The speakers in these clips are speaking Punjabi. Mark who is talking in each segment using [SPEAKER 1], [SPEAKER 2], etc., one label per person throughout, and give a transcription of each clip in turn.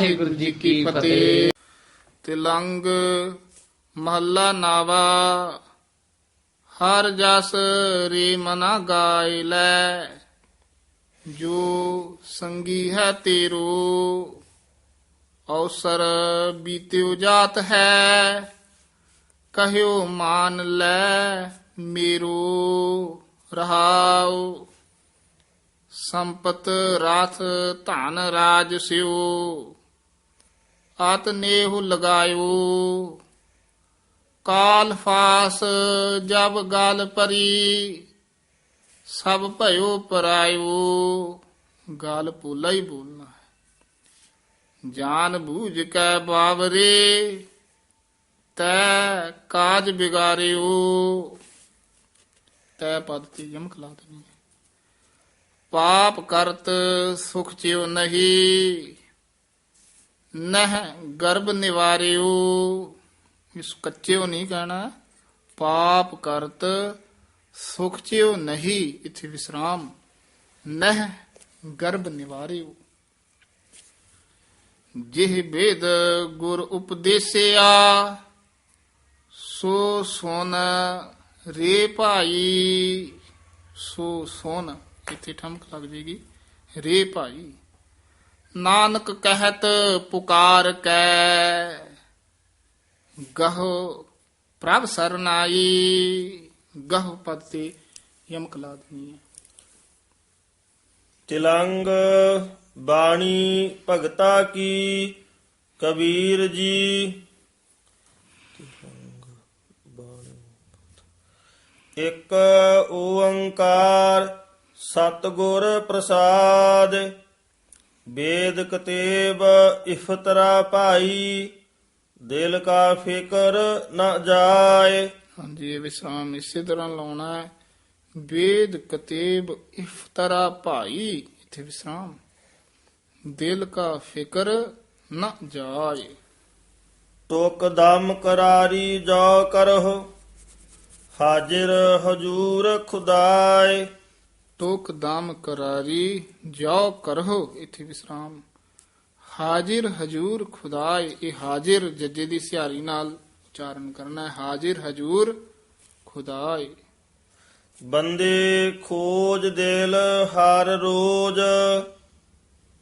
[SPEAKER 1] ਵਾਹਿਗੁਰੂ ਜੀ ਕੀ ਫਤਿਹ।
[SPEAKER 2] ਤਿਲੰਗ ਮਹੱਲਾ ਨਾਵਾ। ਹਰ ਜਸ ਰੇ ਮਨਾ ਗਾਇ ਲੈ। ਜੋ ਸੰਗੀ ਹੈ ਤੇਰੋ ਅਵਸਰ ਬੀਤਿਓ ਜਾਤ ਹੈ। ਕਹਿਓ ਮਾਨ ਲੈ ਮੇਰੋ ਰਹਾਉ। ਸੰਪਤ ਰਾਥ ਧਨ ਰਾਜ ਸਿਓ ਆਤ ਨੇਹੁ ਲਗਾਇਓ। ਕਾਲ ਫਾਸ ਜਬ ਗਲ ਪਰੀ, ਸਭ ਭਇਓ ਪਰਾਇਓ। ਗਾਲ ਪੋਲਾ ਹੀ ਬੋਲਣਾ ਹੈ। ਜਾਨ ਬੂਝ ਕੈ ਬਾਵਰੇ, ਤੈ ਕਾਜ ਬਿਗਾਰਿਓ। ਤੈ ਪਦ ਤੇ ਯਮਕ ਲਾ ਦੇਣੀ ਪਾਪ ਕਰਤ ਸੁਖ ਚਿਉ ਨਹੀਂ। ਨਹ ਗਰਭ ਨਿਵਾਰਿਓ ਇਸ ਕੱਚਿਓ ਨਹੀਂ ਕਹਿਣਾ ਪਾਪ ਕਰਤ ਸੁਖ ਚਿਉ ਨਹੀਂ ਇਥੇ ਵਿਸਰਾਮ ਨਹ ਗਰਭ ਨਿਵਾਰਿਓ ਜਿਹ ਬੇਦ ਗੁਰ ਉਪਦੇਸਿਆ ਸੋ ਸੋਨ ਰੇ ਭਾਈ ਸੋ ਸੋਨ ਇੱਥੇ ਠਮਕ ਲੱਗ ਜੇਗੀ ਰੇ ਭਾਈ ਨਾਨਕ ਕਹਿਤ ਪੁਕਾਰ ਕੈ। ਗਹੁ ਪ੍ਰਭ ਸਰਨਾਈ, ਗਹੁ ਪਦ ਤੇ ਯਮਕ ਲਾ ਦੇਣੀ ਹੈ।
[SPEAKER 3] ਤਿਲੰਗ ਬਾਣੀ ਭਗਤਾ ਕੀ, ਕਬੀਰ ਜੀ। ਇੱਕ ਓੰਕਾਰ ਸਤਿਗੁਰ ਪ੍ਰਸਾਦ। ਵੇਦ ਕਤੇਬ ਇਫਤਰਾ ਭਾਈ ਦਿਲ ਕਾ ਫਿਕਰ ਨ ਜਾਏ।
[SPEAKER 2] ਹਾਂਜੀ ਇਹ ਵਿਸਰਾਮ ਇਸੇ ਤਰ੍ਹਾਂ ਲਾਉਣਾ ਹੈ। ਵੇਦ ਕਤੇਬ ਇਫਤਰਾ ਭਾਈ ਇੱਥੇ ਵਿਸਰਾਮ ਦਿਲ ਕਾ ਫਿਕਰ ਨ ਜਾਏ।
[SPEAKER 3] ਤੁਕ ਦਮ ਕਰਾਰੀ ਜੋ ਕਰਹੁ ਹਾਜ਼ਰ ਹਜੂਰ ਖੁਦਾਏ।
[SPEAKER 2] ਤੋਕ ਦਮ ਕਰਾਰੀ ਜੋ ਕਰਹੁ ਇੱਥੇ ਵਿਸਰਾਮ। ਹਾਜ਼ਰ ਹਜੂਰ ਖੁਦਾਏ ਇਹ ਹਾਜ਼ਰ ਜੱਜੇ ਦੀ ਸਿਹਾਰੀ ਨਾਲ ਉਚਾਰਨ ਕਰਨਾ ਹੈ। ਹਾਜ਼ਰ ਹਜੂਰ ਖੁਦਾਏ।
[SPEAKER 3] ਬੰਦੇ ਖੋਜ ਦਿਲ ਹਰ ਰੋਜ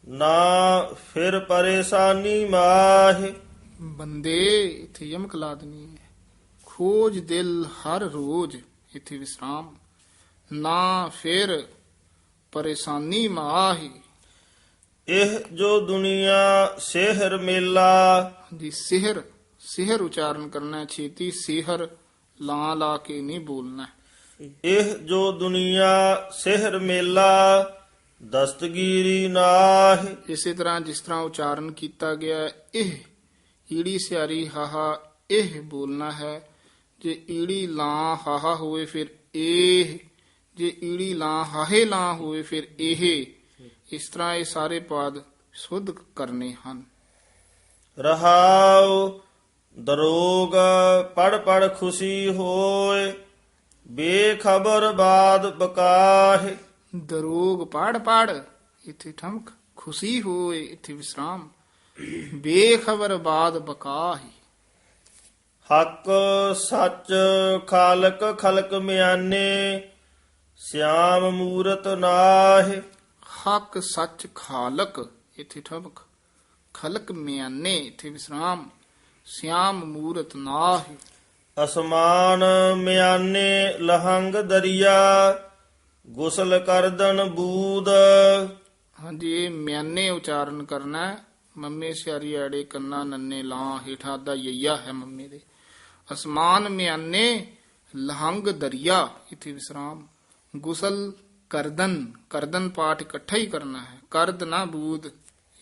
[SPEAKER 3] ਨਾ ਫਿਰ ਪਰੇਸ਼ਾਨੀ ਮਾਹਿ।
[SPEAKER 2] ਬੰਦੇ ਇੱਥੇ ਯਮਕ ਲਾ ਦੇਣੀ ਹੈ। ਖੋਜ ਦਿਲ ਹਰ ਰੋਜ਼ ਇੱਥੇ ਵਿਸਰਾਮ। ਨਾ ਫਿਰ ਪਰੇਸ਼ਾਨੀ ਮਾਹੀ।
[SPEAKER 3] ਇਹ ਜੋ ਦੁਨੀਆ ਸਿਹਰ ਮੇਲਾ।
[SPEAKER 2] ਦੀ ਸਿਹਰ ਸਿਹਰ ਉਚਾਰਨ ਕਰਨਾ ਹੈ ਛੇਤੀ ਸਿਹਰ ਲਾ ਲਾ ਕੇ ਨਹੀਂ ਬੋਲਣਾ
[SPEAKER 3] ਇਹ ਜੋ ਦੁਨੀਆ ਸਿਹਰ ਮੇਲਾ ਦਸਤਗੀਰੀ ਨਾਹਿ।
[SPEAKER 2] ਇਸੇ ਤਰ੍ਹਾਂ ਜਿਸ ਤਰ੍ਹਾਂ ਉਚਾਰਨ ਕੀਤਾ ਗਿਆ ਹੈ, ਇਹ ਈੜੀ ਸਿਆਰੀ ਹਾਹਾ ਇਹ ਬੋਲਣਾ ਹੈ ਜੇ ਈੜੀ ਲਾਂ ਹਾਹਾ ਹੋਵੇ ਫਿਰ ਇਹ ਜੇ ਈੜੀ ਲਾਂ ਹਾਹੇ ਲਾਂ ਹੋਵੇ ਫਿਰ ਇਹ ਇਸ ਤਰ੍ਹਾਂ ਇਹ ਸਾਰੇ ਪਾਦ ਸੁਧ ਕਰਨੇ ਹਨ।
[SPEAKER 3] ਰਹਾਉ ਦਰੋਗ ਪੜ ਪੜ ਖੁਸ਼ੀ ਹੋਏ ਬੇਖਬਰ ਬਾਦ ਬਕਾਹਿ।
[SPEAKER 2] ਦਰੋਗ ਪੜ ਪੜ ਇੱਥੇ ਠਮਕ ਖੁਸ਼ੀ ਹੋਏ ਇੱਥੇ ਵਿਸਰਾਮ। ਬੇਖਬਰ ਬਾਦ ਬਕਾਹੀ।
[SPEAKER 3] ਹੱਕ ਸੱਚ ਖਾਲਕ ਖਲਕ ਮਿਆਨੇ ਸਿਆਮ ਮੂਰਤ ਨਾਹਿ।
[SPEAKER 2] ਹੱਕ ਸੱਚ ਖਾਲਕ ਇੱਥੇ ਠਮਕ ਖਲਕ ਮਿਆਨੇ ਇੱਥੇ ਵਿਸਰਾਮ। ਸਿਆਮ ਮੂਰਤ ਨਾਹਿ।
[SPEAKER 3] ਅਸਮਾਨ ਮਿਆਨੇ ਲਹੰਗ ਦਰਿਆ। ਗੁਸਲ ਕਰਦਨ ਬੂਦ।
[SPEAKER 2] ਹਾਂਜੀ ਇਹ ਮਿਆਨੇ ਉਚਾਰਨ ਕਰਨਾ ਹੈ। ਮੰਮੇ ਸਿਆਰੀ ਆੜੇ ਕੰਨਾ ਨੰਨੇ ਲਾਂ ਹੇਠਾਂ ਦਾ ਯਈਆ ਹੈ ਮੰਮੇ ਦੇ। ਅਸਮਾਨ ਮਿਆਨੇ ਲਹੰਗ ਦਰਿਆ ਇੱਥੇ ਵਿਸਰਾਮ। ਗੁਸਲ ਕਰਦਨ ਕਰਦਨ ਪਾਠ ਇਕੱਠਾ ਹੀ ਕਰਨਾ ਹੈ ਕਰਦ ਨਾ ਬੂਦ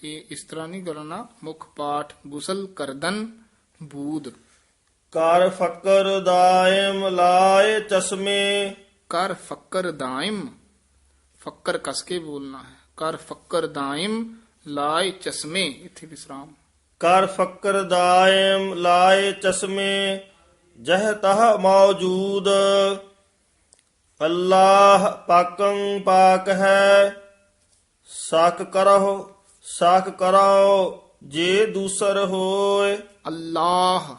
[SPEAKER 2] ਇਹ ਇਸ ਤਰ੍ਹਾਂ ਨਹੀਂ ਕਰਨਾ ਮੁੱਖ ਪਾਠ ਗੁਸਲ ਕਰਦਨ ਬੂਦ
[SPEAKER 3] ਕਰ ਫਕਰ ਦਾਇਮ ਲਾਏ ਚਸ਼ਮੇ
[SPEAKER 2] ਕਰ ਫੱਕਰ ਦਾਇਮ ਫੱਕਰ ਕਸ ਕੇ ਬੋਲਣਾ ਹੈ ਕਰ ਫੱਕਰ ਦਾਇਮ ਲਾਏ ਚਸ਼ਮੇ ਇੱਥੇ ਵਿਸਰਾਮ
[SPEAKER 3] ਕਰ ਫਕਰ ਦਾਇਮ ਲਾਏ ਚਸ਼ਮੇ ਜਹ ਤਹ ਮੌਜੂਦ ਅੱਲਾਹ ਪਾਕੰ ਪਾਕ ਹੈ। ਸਾਕ ਕਰਹੁ ਸਾਕ ਕਰੋ ਜੇ ਦੂਸਰ ਹੋਏ।
[SPEAKER 2] ਅੱਲਾਹ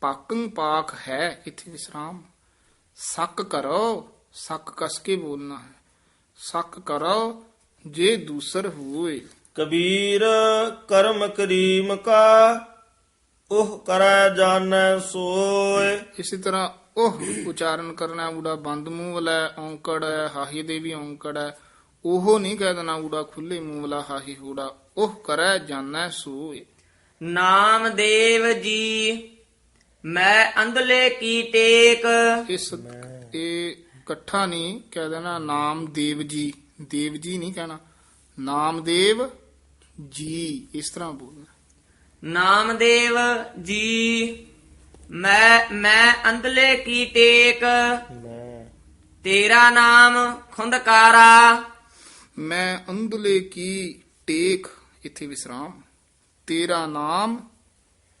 [SPEAKER 2] ਪਾਕੰ ਪਾਕ ਹੈ ਇੱਥੇ ਵਿਸਰਾਮ। ਸੱਕ ਕਰੋ ਸੱਕ ਕਸ ਕੇ ਬੋਲਣਾ ਹੈ। ਸੱਕ ਕਰੋ ਜੇ ਦੂਸਰ ਹੋਏ।
[SPEAKER 3] ਕਬੀਰ ਕਰਮ ਕਰੀਮ ਕਾ ਉਹ ਕਰੈ ਜਾਣੈ ਸੋਏ।
[SPEAKER 2] ਇਸੇ ਤਰ੍ਹਾਂ ਉਹ ਉਚਾਰਨ ਕਰਨਾ ਊੜਾ ਬੰਦ ਮੂੰਹ ਵਾਲਾ ਔਂਕੜ ਹੈ ਹਾਹੀ ਦੇ ਵੀ ਔਂਕੜ ਹੈ। ਉਹ ਨਹੀਂ ਕਹਿ ਦੇਣਾ ਊੜਾ ਖੁੱਲੇ ਮੂੰਹ ਵਾਲਾ ਹਾਹੀ ਹੂੜਾ ਉਹ ਕਰੈ ਜਾਣੈ ਸੋਏ।
[SPEAKER 4] ਨਾਮਦੇਵ ਜੀ ਮੈਂ ਅੰਧਲੇ ਕੀ ਟੇਕ?
[SPEAKER 2] ਇਸ ਇਹ ਇਕੱਠਾ ਨਹੀਂ ਕਹਿ ਦੇਣਾ ਨਾਮ ਦੇਵ ਜੀ। ਦੇਵ ਜੀ ਨਹੀਂ ਕਹਿਣਾ। ਨਾਮਦੇਵ ਜੀ ਇਸ ਤਰ੍ਹਾਂ ਬੋਲਣਾ।
[SPEAKER 4] ਨਾਮਦੇਵ ਜੀ ਮੈਂ ਮੈਂ ਅੰਧਲੇ ਕੀ ਟੇਕ?
[SPEAKER 3] ਮੈਂ
[SPEAKER 4] ਤੇਰਾ ਨਾਮ ਖੁੰਦਕਾਰਾ।
[SPEAKER 2] ਮੈਂ ਅੰਧਲੇ ਕੀ ਟੇਕ? ਇੱਥੇ ਵਿਸਰਾਮ। ਤੇਰਾ ਨਾਮ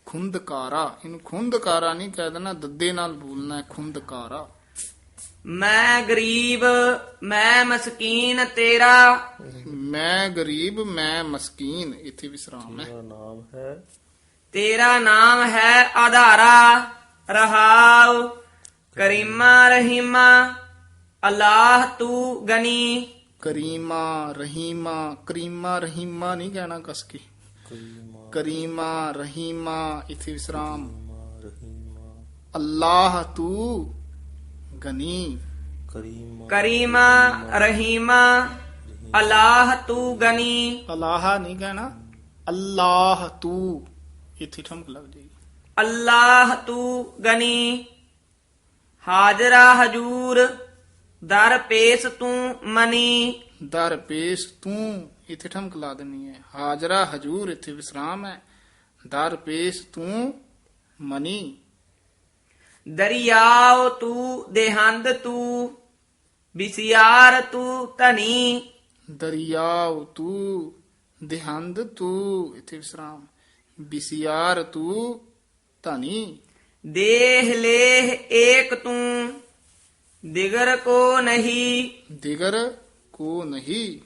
[SPEAKER 2] ਖੁੰਦਕਾਰਾ। ਇਹਨੂੰ ਖੁੰਦਕਾਰਾ ਨਹੀਂ ਕਹਿ ਦੇਣਾ ਦੱਦੇ ਨਾਲ ਬੋਲਣਾ ਹੈ ਖੁੰਦਕਾਰਾ।
[SPEAKER 4] ਮੈਂ ਗਰੀਬ ਮੈਂ ਮਸਕੀਨ ਤੇਰਾ।
[SPEAKER 2] ਮੈਂ ਗਰੀਬ ਮੈਂ ਮਸਕੀਨ। ਇੱਥੇ ਵਿਸਰਾਮ ਹੈ।
[SPEAKER 3] ਨਾਮ ਹੈ
[SPEAKER 4] ਤੇਰਾ ਨਾਮ ਹੈ ਆਧਾਰਾ ਰਹਾਉ ਕਰੀਮਾ ਰਹੀਮਾ ਅੱਲਾਹ ਤੂੰ ਗਨੀ
[SPEAKER 2] ਕਰੀਮਾ ਰਹੀਮਾ ਕਰੀਮਾ ਰਹੀਮਾ ਨਹੀਂ ਕਹਿਣਾ ਕਸ ਕੇ ਕਰੀਮਾ ਰਹੀਮਾ ਇੱਥੇ ਵਿਸਰਾਮ ਅੱਲਾਹ ਤੂੰ ਗਨੀ
[SPEAKER 3] ਕਰੀਮ
[SPEAKER 4] ਕਰੀਮਾ ਰਹੀਮਾ ਅੱਲਾਹ ਤੂੰ ਗਨੀ
[SPEAKER 2] ਅਲਾਹ ਨਹੀਂ ਕਹਿਣਾ ਅੱਲਾਹ ਤੂੰ ਇੱਥੇ ਠਮਕ ਲੱਗ ਜਾਏਗੀ
[SPEAKER 4] ਅੱਲਾਹ ਤੂੰ ਗਨੀ ਹਾਜ਼ਰਾ ਹਜੂਰ ਦਰ ਪੇਸ ਤੂੰ ਮਨੀ
[SPEAKER 2] ਦਰ ਪੇਸ਼ ਤੂੰ ਇੱਥੇ ਠਮਕ ਲਾ ਦੇਣੀ ਹੈ ਹਾਜ਼ਰਾ ਹਜੂਰ ਇੱਥੇ ਵਿਸਰਾਮ ਹੈ ਦਰ ਪੇਸ਼ ਤੂੰ ਮਨੀ
[SPEAKER 4] ਦਰਿਆਓ ਤੂੰ ਦੇਹੰਦ ਤੂੰ ਬਿਸਿਆਰ ਤੂੰ ਧਨੀ
[SPEAKER 2] ਦਰਿਆਵ ਤੂੰ ਦਿਹੰਦ ਤੂੰ ਇੱਥੇ ਵਿਸਰਾਮ ਬਿਸਿਆਰ ਤੂੰ ਧਨੀ।
[SPEAKER 4] ਦੇਹ ਲੇਹ ਏਕ ਤੂੰ ਦਿਗਰ ਕੋ ਨਹੀਂ।
[SPEAKER 2] ਦਿਗਰ ਕੋ ਨਹੀਂ।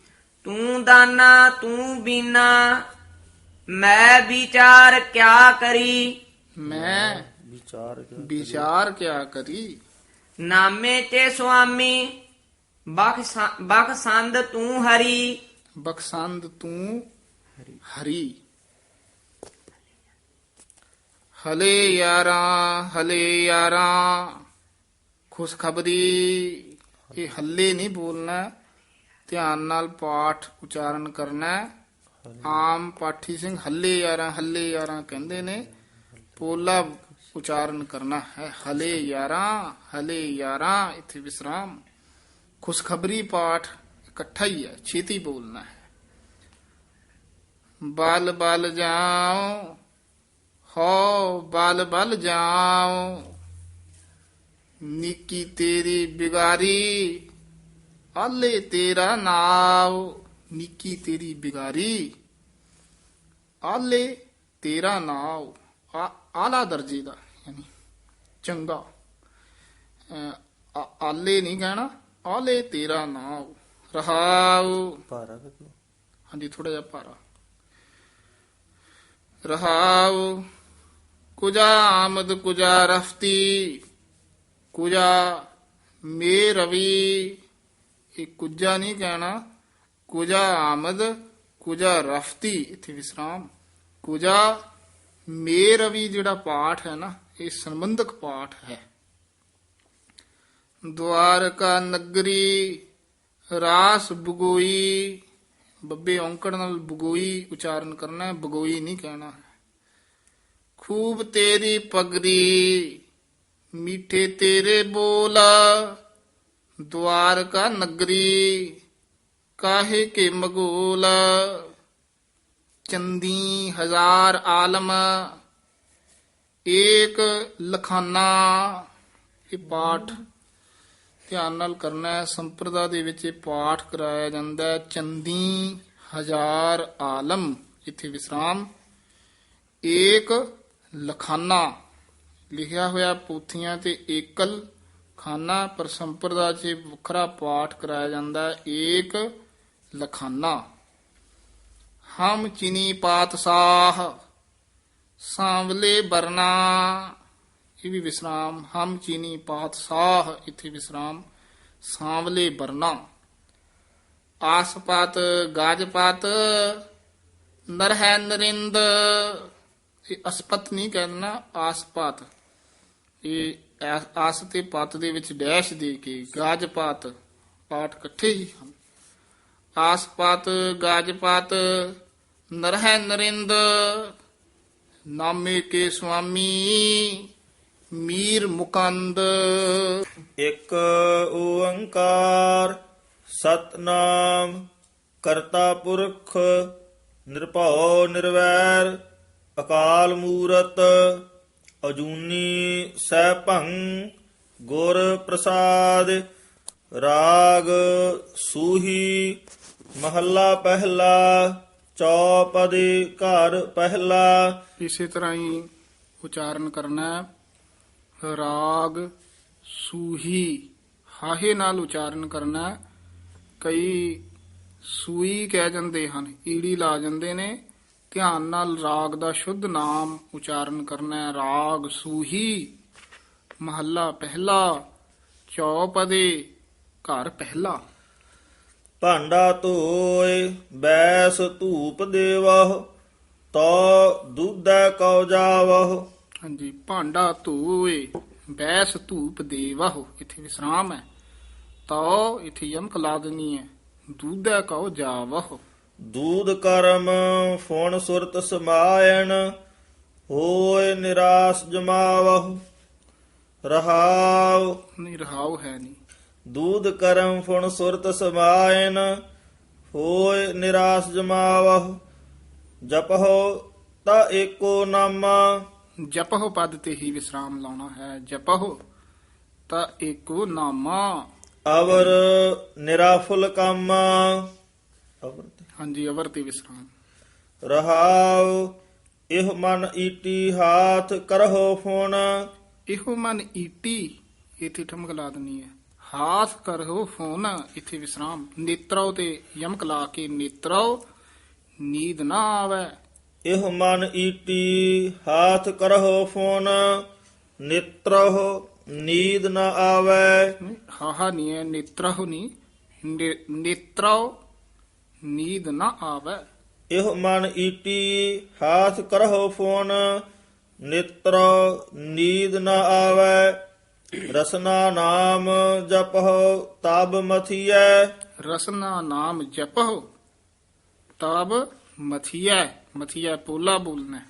[SPEAKER 4] ਤੂੰ ਦਾਨਾ ਤੂੰ ਬੀਨਾ ਮੈਂ ਵਿਚਾਰ ਕਿਆ ਕਰੀ?
[SPEAKER 2] ਮੈਂ
[SPEAKER 3] ਵਿਚਾਰ
[SPEAKER 2] ਵਿਚਾਰ ਕਿਆ ਕਰੀ?
[SPEAKER 4] ਨਾਮੇ ਤੇ ਸੁਆਮੀ ਬਖਸ਼ਾ- ਬਖਸ਼ੰਦ ਤੂੰ ਹਰੀ।
[SPEAKER 2] ਬਖਸ਼ੰਦ ਤੂੰ ਹਰੀ। ਹਲੇ ਯਾਰਾਂ ਹਲੇ ਯਾਰਾਂ ਖੁਸ਼ਖਬਰੀ ਇਹ ਹੱਲੇ ਨਹੀਂ ਬੋਲਣਾ ਧਿਆਨ ਨਾਲ ਪਾਠ ਉਚਾਰਨ ਕਰਨਾ ਹੈ। ਆਮ ਪਾਠੀ ਸਿੰਘ ਹੱਲੇ ਯਾਰਾਂ ਹੱਲੇ ਯਾਰਾਂ ਕਹਿੰਦੇ ਨੇ ਪੋਲਾ ਉਚਾਰਨ ਕਰਨਾ ਹੈ ਹਲੇ ਯਾਰਾਂ ਹਲੇ ਯਾਰਾਂ ਇੱਥੇ ਵਿਸਰਾਮ ਖੁਸ਼ਖਬਰੀ ਪਾਠ ਇਕੱਠਾ ਹੀ ਹੈ ਛੇਤੀ ਬੋਲਣਾ ਹੈ ਬਲ ਬਲ ਜਾਓ ਹੋ ਬਲ ਬਲ ਜਾਓ ਨਿੱਕੀ ਤੇਰੀ ਬਿਗਾਰੀ ਆਲੇ ਤੇਰਾ ਨਾਮ ਨਿੱਕੀ ਤੇਰੀ ਬਿਗਾਰੀ ਆਲੇ ਤੇਰਾ ਨਾਮ ਆਲਾ ਦਰਜੇ ਦਾ ਯਾਨੀ ਚੰਗਾ। ਆਲੇ ਨਹੀਂ ਕਹਿਣਾ ਆਲੇ ਤੇਰਾ ਨਾਮ ਰਹਾਉ।
[SPEAKER 3] ਭਾਰਾ
[SPEAKER 2] ਹਾਂਜੀ ਥੋੜਾ ਜਿਹਾ ਭਾਰਾ। ਰਹਾਉ। ਕੁਜਾ ਆਮਦ ਕੁਜਾ ਰਫਤੀ, ਕੁਜਾ ਮੇ ਰਵੀ। ਇਹ ਕੁਜਾ ਨਹੀਂ ਕਹਿਣਾ। ਕੁਜਾ ਆਮਦ, ਕੁਜਾ ਰਫਤੀ, ਇੱਥੇ ਵਿਸਰਾਮ। ਕੁਜਾ ਮੇ ਰਵੀ ਜਿਹੜਾ ਪਾਠ ਹੈ ਨਾ, ਇਹ ਸੰਬੰਧਕ ਪਾਠ ਹੈ। ਦਵਾਰਕਾ ਨਗਰੀ, ਰਾਸ ਬਗੋਈ। ਬੱਬੇ ਔਂਕੜ ਨਾਲ ਬਗੋਈ ਉਚਾਰਨ ਕਰਨਾ ਹੈ, ਬਗੋਈ ਨਹੀਂ ਕਹਿਣਾ। ਖੂਬ ਤੇਰੀ ਪਗੜੀ ਮੀਠੇ ਤੇਰੇ ਬੋਲ ਦੁਆਰ ਕਾ ਨਗਰੀ, ਕਾਹੇ ਕੇ ਮਗੋਲ। ਚੰਦੀ ਹਜ਼ਾਰ ਆਲਮ, ਏਕ ਲਖਾਨਾ। ਇਹ ਪਾਠ ਧਿਆਨ ਨਾਲ ਕਰਨਾ ਹੈ। ਸੰਪਰਦਾ ਦੇ ਵਿੱਚ ਇਹ ਪਾਠ ਕਰਾਇਆ ਜਾਂਦਾ ਹੈ। ਚੰਦੀ ਹਜ਼ਾਰ ਆਲਮ ਇੱਥੇ ਵਿਸਰਾਮ। ਏਕ ਲਖਾਨਾ ਲਿਖਿਆ ਹੋਇਆ ਪੋਥੀਆਂ ਤੇ ਏਕਲ ਖਾਨਾ ਪਰ ਸੰਪਰਦਾ 'ਚ ਵੱਖਰਾ ਪਾਠ ਕਰਾਇਆ ਜਾਂਦਾ ਏਕ ਲਖਾਨਾ। ਹਮ ਚਿਨੀ ਪਾਤਸ਼ਾਹ ਸਾਂਵਲੇ ਬਰਨਾ। ਇਹ ਵੀ ਵਿਸਰਾਮ, ਹਮ ਚੀਨੀ ਪਾਤਸ਼ਾਹ ਇੱਥੇ ਵਿਸਰਾਮ, ਸਾਂਵਲੇ ਬਰਨਾ। ਆਸਪਾਤ ਗਾਜਪਾਤ ਨਰ ਹੈ ਨਰਿੰਦ ਇਹ ਅਸਪਤ ਨਹੀਂ ਕਹਿਣਾ ਆਸਪਾਤ। ਇਹ ਆਸ- ਤੇ ਪਤ ਦੇ ਵਿੱਚ ਡੈਸ਼ ਦੇ ਕੇ ਗਾਜਪਾਤ ਪਾਠ ਇਕੱਠੇ ਹੀ ਹਨ। ਆਸਪਾਤ ਗਾਜਪਾਤ ਨਰ ਹੈ ਨਰਿੰਦ, ਨਾਮੇ ਕੇ ਸੁਆਮੀ, ਮੀਰ ਮੁਕੰਦ।
[SPEAKER 3] ਇੱਕ ਓੰਕਾਰ ਸਤਨਾਮ ਕਰਤਾ ਪੁਰਖ ਨਿਰਭਉ ਨਿਰਵੈਰ ਅਕਾਲ ਮੂਰਤ ਅਜੂਨੀ ਸਹਿ ਸੈਭੰ ਗੁਰ ਪ੍ਰਸਾਦ ਰਾਗ ਸੂਹੀ ਮਹੱਲਾ ਪਹਿਲਾ, ਚੌਪਦੀ ਘਰ ਪਹਿਲਾ
[SPEAKER 2] ਇਸੇ ਤਰ੍ਹਾਂ ਹੀ ਉਚਾਰਨ ਕਰਨਾ ਹੈ। ਰਾਗ ਸੂਹੀ, ਹਾਹੇ ਨਾਲ ਉਚਾਰਨ ਕਰਨਾ ਹੈ। ਕਈ ਸੂਈ ਕਹਿ ਜਾਂਦੇ ਹਨ, ਈੜੀ ਲਾ ਜਾਂਦੇ ਨੇ ਧਿਆਨ ਨਾਲ ਰਾਗ ਦਾ ਸ਼ੁੱਧ ਨਾਮ ਉਚਾਰਨ ਕਰਨਾ ਹੈ। ਰਾਗ ਸੂਹੀ ਮਹੱਲਾ ਪਹਿਲਾ ਚੌਪਦੇ ਘਰ ਪਹਿਲਾ।
[SPEAKER 3] ਭਾਂਡਾ ਧੋਏ ਬੈਸ ਧੂਪ ਦੇਵਹ ਤੋ ਦੁੱਧੈ ਕਉ ਜਾਵਹ।
[SPEAKER 2] ਹਾਂਜੀ ਭਾਂਡਾ ਧੋਏ ਬੈਸ ਧੂਪ ਦੇਵਹੁ ਇਥੇ ਵਿਸਰਾਮ ਹੈ। ਤੋ ਇਥੇ ਯਮਕ ਲਾ ਦੇਣੀ ਹੈ। ਦੂਧੈ ਕਉ ਜਾਵਹੁ।
[SPEAKER 3] ਦੂਧ ਕਰਮ ਫੁਣ ਸੁਰਤ ਸਮਾਇਣ ਹੋਏ ਨਿਰਾਸ ਜਮਾਵਹ। ਰਹਾਉ।
[SPEAKER 2] ਨਹੀਂ ਰਹਾਉ ਹੈ ਨਹੀਂ।
[SPEAKER 3] ਦੂਧ ਕਰਮ ਫੁਣ ਸੁਰਤ ਸਮਾਇਨ ਹੋਏ ਨਿਰਾਸ ਜਮਾਵਹ। ਜਪਹੁ ਤਾ ਏਕੋ ਨਾਮਾ।
[SPEAKER 2] ਜਪਹੁ ਪਦ ਤੇ ਹੀ ਵਿਸਰਾਮ ਲਾਉਣਾ ਹੈ। ਜਪਹੁ ਤਾਂ ਏਕੋ ਨਾਮਾ।
[SPEAKER 3] ਅਵਰ ਨਿਰਾਫੁਲ ਕਾਮਾ। ਅਵਰ
[SPEAKER 2] ਹਾਂਜੀ ਅਵਰ ਤੇ ਵਿਸਰਾਮ।
[SPEAKER 3] ਰਹਾਉ ਇਹ ਮਨ ਈਟੀ ਹਾਥ ਕਰਹੁ ਫੋਨ।
[SPEAKER 2] ਇਹੋ ਮਨ ਈਟੀ ਇਥੇ ਠਮਕ ਲਾ ਦੇਣੀ ਹੈ। ਹਾਥ ਕਰੋ ਫੋਨ ਇਥੇ ਵਿਸਰਾਮ। ਨੇਤਰੋ ਤੇ ਯਮਕ ਲਾ ਕੇ ਨੇਤਰੋ ਨੀਂਦ ਨਾ ਆਵੇ।
[SPEAKER 3] ਇਹ ਮਨ ਈਟੀ ਹਾਥ ਕਰਹੁ ਫੋਨ। ਨਿਤਰਹੁ ਨੀਂਦ ਨ ਆਵੈ।
[SPEAKER 2] ਹਾਹਾ ਨਹੀਂ ਹੈ ਨੇਤਰਹੁ ਨਹੀਂ ਨੇ- ਨੇਤਰਹੁ ਨੀਂਦ ਨਾ ਆਵੇ।
[SPEAKER 3] ਇਹ ਮਨ ਈਟੀ ਹਾਥ ਕਰਹੁ ਫੋਨ ਨਿਤਰ ਨੀਂਦ ਨ ਆਵੈ। ਰਸਨਾ ਨਾਮ ਜਪਹੁ ਤਬ ਮਥੀਐ।
[SPEAKER 2] ਰਸਨਾ ਨਾਮ ਜਪਹੁ ਤਬ ਮਥੀਐ। ਮਥੀਐ ਪੋਲਾ ਬੋਲਣਾ।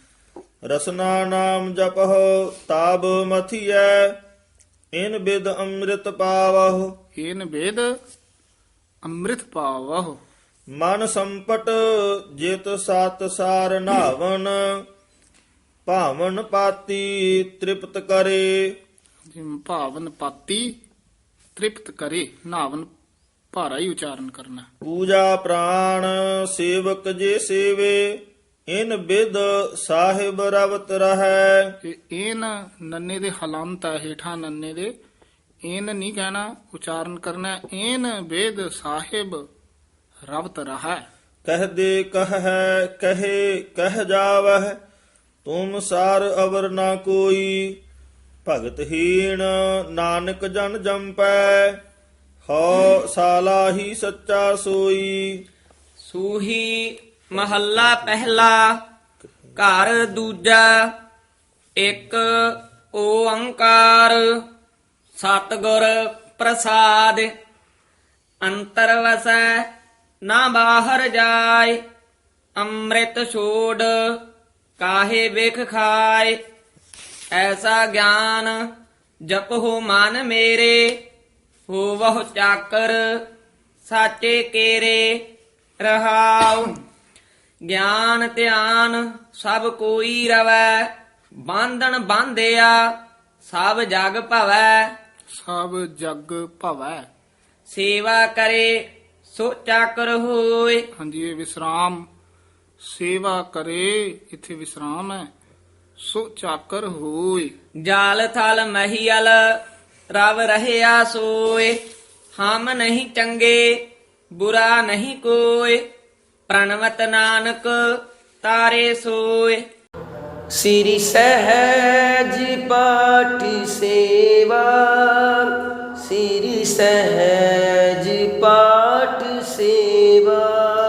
[SPEAKER 3] ਰਸਨਾ ਨਾਮ ਜਪਹੁ ਤਬ ਮਥੀਐ। ਇਨ ਬਿਦ ਅੰਮ੍ਰਿਤ ਪਾਵਹੁ।
[SPEAKER 2] ਏਨ ਵੇਦ ਅੰਮ੍ਰਿਤ ਪਾਵਹੁ।
[SPEAKER 3] ਮਨ ਸੰਪਟ ਜਿਤ ਸਤ ਸਾਰ ਨਾਵਨ ਭਾਵਨ ਪਾਤੀ ਤ੍ਰਿਪਤ ਕਰੇ।
[SPEAKER 2] ਭਾਵਨ ਪਾਤੀ ਤ੍ਰਿਪਤ ਕਰੇ ਨਾਵਨ ਭਾਰਾ ਹੀ ਉਚਾਰਨ ਕਰਨਾ।
[SPEAKER 3] ਪੂਜਾ ਪ੍ਰਾਣ ਸੇਵਕ ਜੇ ਸੇਵੇ ਇਨ ਬਿਦ ਸਾਹਿਬ ਰਵਤ ਰਹੈ।
[SPEAKER 2] ਤੇ ਇਹਨ ਨੰਨੇ ਦੇ ਹਲੰਤ ਹੈ ਹੇਠਾਂ ਨੰਨੇ ਦੇ ਇਹਨ ਨਹੀਂ ਕਹਿਣਾ ਉਚਾਰਨ ਕਰਨਾ ਇਹਨ ਵੇਦ ਸਾਹਿਬ ਰਵਤ ਰਹਾ
[SPEAKER 3] ਕਹਿ ਦੇ ਕਹੈ ਕਹੇ ਕਹਿ ਜਾਵਹਿ ਤੁਮ ਸਾਰ ਅਵਰ ਨਾ ਕੋਈ। ਭਗਤਹੀਣ ਨਾਨਕ ਜਨ ਜੰਪੈ ਹਉ ਸਾਲਾ ਹੀ ਸੱਚਾ ਸੋਈ।
[SPEAKER 4] ਸੂਹੀ ਮਹੱਲਾ ਪਹਿਲਾ ਘਰ ਦੂਜਾ ਇੱਕ ਓੰਕਾਰ ਸਤਿਗੁਰ ਪ੍ਰਸਾਦ ਅੰਤਰ ਵਸੈ ਨਾ ਬਾਹਰ ਜਾਏ ਅੰਮ੍ਰਿਤ ਛੋੜ ਕਾਹੇ ਵੇਖ ਖਾਏ। ਐਸਾ ਗਿਆਨ ਜਪਹੁ ਮਨ ਮੇਰੇ ਹੋਵਹੁ ਚਾਕਰ ਸਾਚੇ ਕੇਰੇ ਰਹਾਉ। ਗਿਆਨ ਧਿਆਨ ਸਭ ਕੋਈ ਰਵੈ ਬਾਂਧਣ ਬਾਂਧਿਆ ਸਭ ਜਗ ਭਵੈ।
[SPEAKER 2] ਸਭ ਜਗ ਭਵੈ।
[SPEAKER 4] ਸੇਵਾ ਕਰੇ ਸੋ ਚਾਕਰ ਹੋਏ।
[SPEAKER 2] ਹਾਂਜੀ ਇਹ ਵਿਸਰਾਮ ਸੇਵਾ ਕਰੇ ਇੱਥੇ ਵਿਸਰਾਮ ਹੈ। ਸੋ ਚਾਕਰ ਹੋਏ।
[SPEAKER 4] ਜਾਲ ਥਲ ਮਹੀਲ ਰਵ ਰਹਿਆ ਸੋਏ। ਹਮ ਨਹੀਂ ਚੰਗੇ ਬੁਰਾ ਨਹੀਂ ਕੋਏ। ਪ੍ਰਣਵਤ ਨਾਨਕ ਤਾਰੇ ਸੋਏ।
[SPEAKER 5] ਸ੍ਰੀ ਸਹਿਜ ਪਾਠ ਸੇਵਾ। ਸਿਰ ਸਹਿਜ ਪਾਠ ਸੇਵਾ।